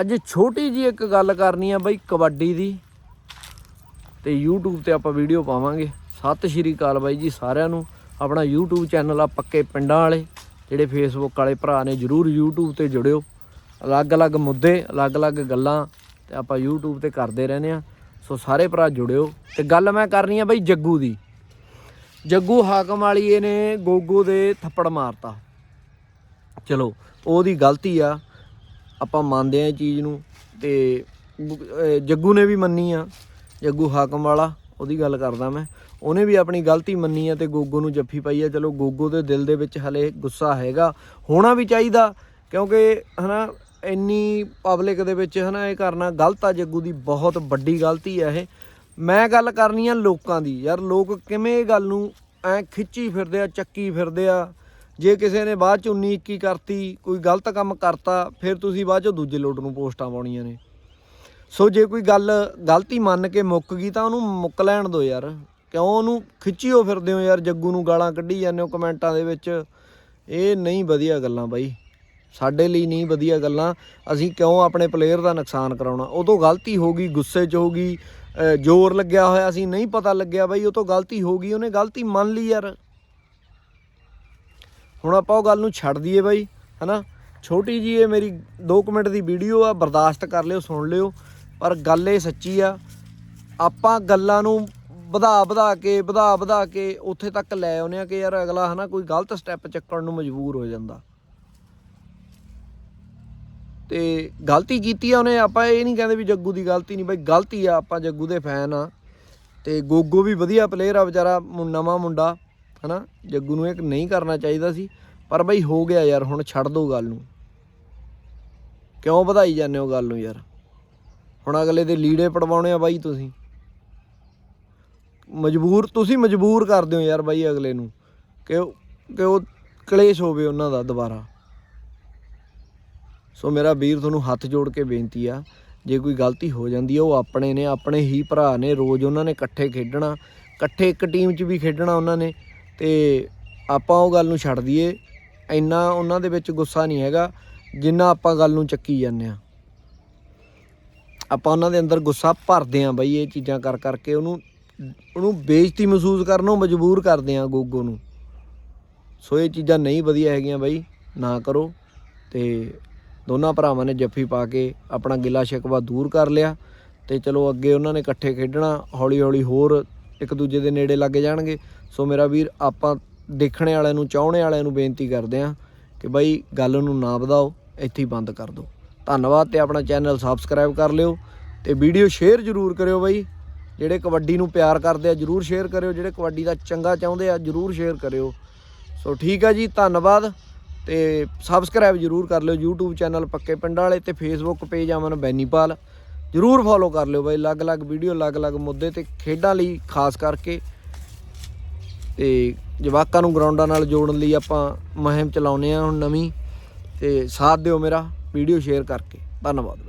ਅੱਜ ਛੋਟੀ ਜੀ ਇੱਕ ਗੱਲ ਕਰਨੀ ਆ ਬਾਈ, ਕਬੱਡੀ ਦੀ। ਤੇ YouTube ਤੇ ਆਪਾਂ ਵੀਡੀਓ ਪਾਵਾਂਗੇ। ਸਤਿ ਸ਼੍ਰੀ ਅਕਾਲ ਬਾਈ ਜੀ ਸਾਰਿਆਂ ਨੂੰ। ਆਪਣਾ YouTube ਚੈਨਲ ਆ, ਪੱਕੇ ਪਿੰਡਾਂ ਵਾਲੇ। ਜਿਹੜੇ Facebook ਵਾਲੇ ਭਰਾ ਨੇ, ਜਰੂਰ YouTube ਤੇ ਜੁੜਿਓ। ਅਲੱਗ-ਅਲੱਗ ਮੁੱਦੇ, ਅਲੱਗ-ਅਲੱਗ ਗੱਲਾਂ ਤੇ ਆਪਾਂ YouTube ਤੇ ਕਰਦੇ ਰਹਿੰਦੇ ਆ। ਸੋ ਸਾਰੇ ਭਰਾ ਜੁੜਿਓ। ਤੇ ਗੱਲ ਮੈਂ ਕਰਨੀ ਆ ਬਾਈ ਜੱਗੂ ਦੀ। ਜੱਗੂ ਹਾਕਮ ਵਾਲੀਏ ਨੇ ਗੋਗੋ ਦੇ ਥੱਪੜ ਮਾਰਤਾ। ਚਲੋ, ਉਹਦੀ ਗਲਤੀ ਆ। ਆਪਾਂ ਮੰਨਦੇ ਆ ਇਹ ਚੀਜ਼ ਨੂੰ ਤੇ ਜੱਗੂ ਨੇ ਵੀ ਮੰਨੀ ਆ, ਜੱਗੂ ਹਾਕਮ ਵਾਲਾ, ਉਹਦੀ ਗੱਲ ਕਰਦਾ ਮੈਂ। ਉਹਨੇ ਵੀ ਆਪਣੀ ਗਲਤੀ ਮੰਨੀ ਆ ਤੇ ਗੋਗੋ ਨੂੰ ਜੱਫੀ ਪਾਈ ਆ। ਚਲੋ ਗੋਗੋ ਦੇ ਦਿਲ ਦੇ ਵਿੱਚ ਹਲੇ ਗੁੱਸਾ ਹੈਗਾ, ਹੋਣਾ ਵੀ ਚਾਹੀਦਾ, ਕਿਉਂਕਿ ਹਨਾ ਇੰਨੀ ਪਬਲਿਕ ਦੇ ਵਿੱਚ ਹਨਾ ਇਹ ਕਰਨਾ ਗਲਤ ਆ ਜੱਗੂ ਦੀ, ਬਹੁਤ ਵੱਡੀ ਗਲਤੀ ਆ ਇਹ। ਮੈਂ ਗੱਲ ਕਰਨੀ ਆ ਲੋਕਾਂ ਦੀ, ਯਾਰ ਲੋਕ ਕਿਵੇਂ ਇਹ ਗੱਲ ਨੂੰ ਐ ਖਿੱਚੀ ਫਿਰਦੇ ਆ, ਚੱਕੀ ਫਿਰਦੇ ਆ ਜੇ ਕਿਸੇ ਨੇ ਬਾਅਦ ਚ 19 21 ਕਰਤੀ, ਕੋਈ ਗਲਤ ਕੰਮ ਕਰਤਾ, ਫਿਰ ਤੁਸੀਂ ਬਾਅਦ ਚ ਦੂਜੇ ਲੋਟ ਨੂੰ ਪੋਸਟਾਂ ਪਾਉਣੀਆਂ ਨੇ। ਸੋ ਜੇ ਕੋਈ ਗੱਲ ਗਲਤੀ ਮੰਨ ਕੇ ਮੁੱਕ ਗਈ ਤਾਂ ਉਹਨੂੰ ਮੁੱਕ ਲੈਣ ਦਿਓ ਯਾਰ। ਕਿਉਂ ਉਹਨੂੰ ਖਿੱਚੀਓ ਫਿਰਦੇ ਹੋ ਯਾਰ, ਜੱਗੂ ਨੂੰ ਗਾਲਾਂ ਕੱਢੀ ਜਾਂਦੇ ਹੋ ਕਮੈਂਟਾਂ ਦੇ ਵਿੱਚ। ਇਹ ਨਹੀਂ ਵਧੀਆ ਗੱਲਾਂ ਬਾਈ। ਸਾਡੇ ਲਈ ਨਹੀਂ ਵਧੀਆ ਗੱਲਾਂ। ਅਸੀਂ ਕਿਉਂ ਆਪਣੇ ਪਲੇਅਰ ਦਾ ਨੁਕਸਾਨ ਕਰਾਉਣਾ? ਉਹ ਤੋਂ ਗਲਤੀ ਹੋ ਗਈ, ਗੁੱਸੇ 'ਚ ਹੋ ਗਈ ਜ਼ੋਰ ਲੱਗਿਆ ਹੋਇਆ ਸੀ, ਨਹੀਂ ਪਤਾ ਲੱਗਿਆ ਬਾਈ, ਉਹ ਤੋਂ ਗਲਤੀ ਹੋ ਗਈ, ਉਹਨੇ ਗਲਤੀ ਮੰਨ ਲਈ ਯਾਰ। ਹੁਣ ਆਪਾਂ ਉਹ ਗੱਲ ਨੂੰ ਛੱਡ ਦਈਏ ਬਾਈ, ਹਨਾ? ਛੋਟੀ ਜੀ ਇਹ ਮੇਰੀ 2 ਮਿੰਟ ਦੀ ਵੀਡੀਓ ਆ, ਬਰਦਾਸ਼ਤ ਕਰ ਲਿਓ, ਸੁਣ ਲਿਓ। ਪਰ ਗੱਲ ਇਹ ਸੱਚੀ ਆ, ਆਪਾਂ ਗੱਲਾਂ ਨੂੰ ਵਧਾ ਵਧਾ ਕੇ, ਵਧਾ ਵਧਾ ਕੇ ਉੱਥੇ ਤੱਕ ਲੈ ਆਉਨੇ ਆ ਕਿ ਯਾਰ ਅਗਲਾ, ਹਨਾ, ਕੋਈ ਗਲਤ ਸਟੈਪ ਚੱਕਣ ਨੂੰ ਮਜਬੂਰ ਹੋ ਜਾਂਦਾ। ਤੇ ਗਲਤੀ ਕੀਤੀ ਆ ਉਹਨੇ, ਆਪਾਂ ਇਹ ਨਹੀਂ ਕਹਿੰਦੇ ਵੀ ਜੱਗੂ ਦੀ ਗਲਤੀ ਨਹੀਂ, ਬਾਈ ਗਲਤੀ ਆ, ਆਪਾਂ ਜੱਗੂ ਦੇ ਫੈਨ ਆ। ਤੇ ਗੋਗੋ ਵੀ ਵਧੀਆ ਪਲੇਅਰ ਆ ਵਿਚਾਰਾ, ਨਵਾਂ ਮੁੰਡਾ। ਹਨਾ, ਜੱਗੂ ਨੂੰ ਇਹ ਨਹੀਂ ਕਰਨਾ ਚਾਹੀਦਾ ਸੀ, ਪਰ ਬਾਈ ਹੋ ਗਿਆ ਯਾਰ, ਹੁਣ ਛੱਡ ਦੋ ਗੱਲ ਨੂੰ। ਕਿਉਂ ਵਧਾਈ ਜਾਂਦੇ ਹੋ ਗੱਲ ਨੂੰ ਯਾਰ? ਹੁਣ ਅਗਲੇ ਦੇ ਲੀੜੇ ਪੜਵਾਉਣੇ ਆ ਬਾਈ ਤੁਸੀਂ। ਮਜਬੂਰ ਤੁਸੀਂ ਮਜਬੂਰ ਕਰਦੇ ਹੋ ਯਾਰ ਬਾਈ ਅਗਲੇ ਨੂੰ, ਕਿ ਕਿ ਉਹ ਕਲੇਸ਼ ਹੋਵੇ ਉਹਨਾਂ ਦਾ ਦੁਬਾਰਾ। ਸੋ ਮੇਰਾ ਵੀਰ ਤੁਹਾਨੂੰ ਹੱਥ ਜੋੜ ਕੇ ਬੇਨਤੀ ਆ, ਜੇ ਕੋਈ ਗਲਤੀ ਹੋ ਜਾਂਦੀ ਆ, ਉਹ ਆਪਣੇ ਨੇ, ਆਪਣੇ ਹੀ ਭਰਾ ਨੇ, ਰੋਜ਼ ਉਹਨਾਂ ਨੇ ਇਕੱਠੇ ਖੇਡਣਾ, ਇਕੱਠੇ ਇੱਕ ਟੀਮ 'ਚ ਵੀ ਖੇਡਣਾ ਉਹਨਾਂ ਨੇ ਤੇ ਆਪਾਂ ਉਹ ਗੱਲ ਨੂੰ ਛੱਡ ਦਈਏ, ਇੰਨਾ ਉਹਨਾਂ ਦੇ ਵਿੱਚ ਗੁੱਸਾ ਨਹੀਂ ਹੈਗਾ ਜਿੰਨਾ ਆਪਾਂ ਗੱਲ ਨੂੰ ਚੱਕੀ ਜਾਂਦੇ ਆ ਆਪਾਂ ਉਹਨਾਂ ਦੇ ਅੰਦਰ ਗੁੱਸਾ ਭਰਦੇ ਆ ਬਈ ਇਹ ਚੀਜ਼ਾਂ ਕਰ ਕਰਕੇ, ਉਹਨੂੰ ਉਹਨੂੰ ਬੇਇੱਜ਼ਤੀ ਮਹਿਸੂਸ ਕਰਨ ਨੂੰ ਮਜਬੂਰ ਕਰਦੇ ਆ ਗੋਗੋ ਨੂੰ। ਸੋ ਇਹ ਚੀਜ਼ਾਂ ਨਹੀਂ ਵਧੀਆ ਹੈਗੀਆਂ ਬਾਈ, ਨਾ ਕਰੋ ਤੇ ਦੋਨਾਂ ਭਰਾਵਾਂ ਨੇ ਜੱਫੀ ਪਾ ਕੇ ਆਪਣਾ ਗਿਲਾ ਸ਼ਿਕਵਾ ਦੂਰ ਕਰ ਲਿਆ ਤੇ ਚਲੋ ਅੱਗੇ ਉਹਨਾਂ ਨੇ ਇਕੱਠੇ ਖੇਡਣਾ ਹੌਲੀ ਹੌਲੀ ਹੋਰ ਇੱਕ ਦੂਜੇ ਦੇ ਨੇੜੇ ਲੱਗ ਜਾਣਗੇ। ਸੋ ਮੇਰਾ ਵੀਰ, ਆਪਾਂ ਦੇਖਣੇ ਵਾਲਿਆਂ ਨੂੰ, ਚਾਹਣੇ ਵਾਲਿਆਂ ਨੂੰ ਬੇਨਤੀ ਕਰਦੇ ਆ ਕਿ ਬਾਈ ਗੱਲ ਨੂੰ ਨਾ ਵਧਾਓ, ਇੱਥੇ ਹੀ ਬੰਦ ਕਰ ਦਿਓ। ਧੰਨਵਾਦ ਤੇ ਆਪਣਾ ਚੈਨਲ ਸਬਸਕ੍ਰਾਈਬ ਕਰ ਲਿਓ ਤੇ ਵੀਡੀਓ ਸ਼ੇਅਰ ਜ਼ਰੂਰ ਕਰਿਓ ਬਾਈ। ਜਿਹੜੇ ਕਬੱਡੀ ਨੂੰ ਪਿਆਰ ਕਰਦੇ ਆ, ਜਰੂਰ ਸ਼ੇਅਰ ਕਰਿਓ। ਜਿਹੜੇ ਕਬੱਡੀ ਦਾ ਚੰਗਾ ਚਾਹੁੰਦੇ ਆ, ਜਰੂਰ ਸ਼ੇਅਰ ਕਰਿਓ। ਸੋ ਠੀਕ ਆ ਜੀ, ਧੰਨਵਾਦ ਤੇ ਸਬਸਕ੍ਰਾਈਬ ਜਰੂਰ ਕਰ ਲਿਓ। YouTube ਚੈਨਲ ਪੱਕੇ ਪਿੰਡਾਂ ਵਾਲੇ ਤੇ Facebook ਪੇਜ ਅਮਨ ਬੈਨੀਪਾਲ। ਜਰੂਰ ਫੋਲੋ ਕਰ ਲਿਓ ਬਾਈ, ਅਲੱਗ-ਅਲੱਗ ਵੀਡੀਓ ਅਲੱਗ-ਅਲੱਗ ਮੁੱਦੇ ਤੇ ਖੇਡਾਂ ਲਈ ਖਾਸ ਕਰਕੇ। ਤੇ ਜਵਾਕਾਂ ਨੂੰ ਗਰਾਊਂਡਾਂ ਨਾਲ ਜੋੜਨ ਲਈ ਆਪਾਂ ਮੁਹਿੰਮ ਚਲਾਉਨੇ ਆ ਹੁਣ ਨਵੀਂ। ਤੇ ਸਾਥ ਦਿਓ ਮੇਰਾ ਵੀਡੀਓ ਸ਼ੇਅਰ ਕਰਕੇ। ਧੰਨਵਾਦ।